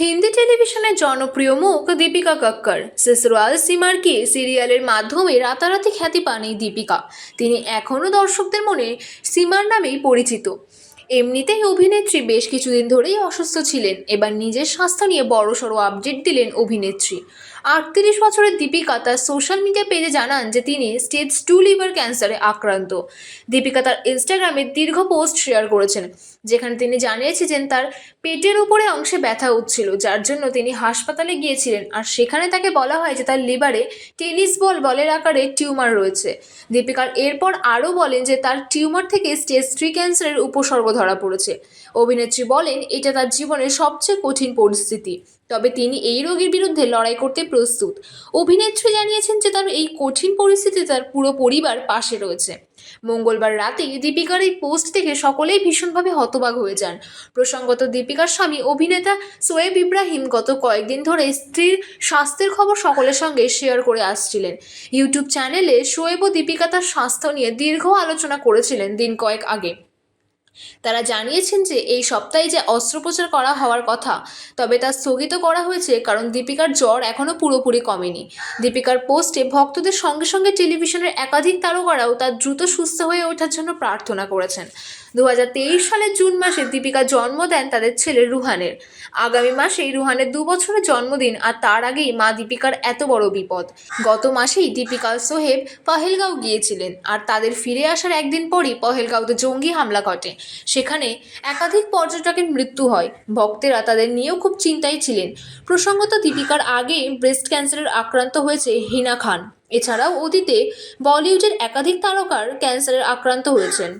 হিন্দি টেলিভিশনের জনপ্রিয় মুখ দীপিকা কক্কর। সেসরাল সিমার কি সিরিয়ালের মাধ্যমে রাতারাতি খ্যাতি পান এই দীপিকা? তিনি এখনও দর্শকদের মনে সিমার নামেই পরিচিত। এমনিতেই অভিনেত্রী বেশ কিছুদিন ধরেই অসুস্থ ছিলেন। এবার নিজের স্বাস্থ্য নিয়ে বড়সড় আপডেট দিলেন অভিনেত্রী। আটত্রিশ বছরের দীপিকা তার সোশ্যাল মিডিয়া পেজে জানান যে তিনি স্টেজ টু লিভার ক্যান্সারে আক্রান্ত। দীপিকা তার ইনস্টাগ্রামে দীর্ঘ পোস্ট শেয়ার করেছেন, যেখানে তিনি জানিয়েছিলেন তার পেটের উপরে অংশে ব্যথা উঠছিল, যার জন্য তিনি হাসপাতালে গিয়েছিলেন। আর সেখানে তাকে বলা হয় যে তার লিভারে টেনিস বল বলের আকারে টিউমার রয়েছে। দীপিকার এরপর আরও বলেন যে তার টিউমার থেকে স্টেজ থ্রি ক্যান্সারের উপসর্গ ধরা পড়েছে। অভিনেত্রী বলেন, এটা তার জীবনের সবচেয়ে কঠিন পরিস্থিতি। তবে তিনি এই রোগের বিরুদ্ধে লড়াই করতে প্রস্তুত। অভিনেত্রী জানিয়েছেন যে তার এই কঠিন পরিস্থিতিতে তার পুরো পরিবার পাশে রয়েছে। মঙ্গলবার রাতে দীপিকার এই পোস্ট দেখে সকলেই ভীষণভাবে হতবাক হয়ে যান। প্রসঙ্গত দীপিকার স্বামী অভিনেতা সোয়েব ইব্রাহিম গত কয়েকদিন ধরে স্ত্রীর স্বাস্থ্যের খবর সকলের সঙ্গে শেয়ার করে আসছিলেন। ইউটিউব চ্যানেলে শোয়েব ও দীপিকা তার স্বাস্থ্য নিয়ে দীর্ঘ আলোচনা করেছিলেন দিন কয়েক আগে। তারা জানিয়েছেন যে এই সপ্তাহে যে অস্ত্রোপচার করা হওয়ার কথা, তবে তা স্থগিত করা হয়েছে কারণ দীপিকার জ্বর এখনও পুরোপুরি কমেনি। দীপিকার পোস্টে ভক্তদের সঙ্গে সঙ্গে টেলিভিশনের একাধিক তারকারাও তার দ্রুত সুস্থ হয়ে ওঠার জন্য প্রার্থনা করেছেন। দু হাজার তেইশ সালের জুন মাসে দীপিকা জন্ম দেন তাদের ছেলে রুহানের। আগামী মাসেই রুহানের দু বছরের জন্মদিন আর তার আগেই মা দীপিকার এত বড় বিপদ। গত মাসেই দীপিকা সোহেব পহেলগাঁও গিয়েছিলেন আর তাদের ফিরে আসার একদিন পরই পহেলগাঁওতে জঙ্গি হামলা ঘটে। সেখানে একাধিক পর্যটকের মৃত্যু হয়। ভক্তেরা তাদের নিয়েও খুব চিন্তায় ছিলেন। প্রসঙ্গত দীপিকার আগে ব্রেস্ট ক্যান্সারের আক্রান্ত হয়েছে হিনা খান। এছাড়াও অতীতে বলিউডের একাধিক তারকার ক্যান্সারের আক্রান্ত হয়েছেন।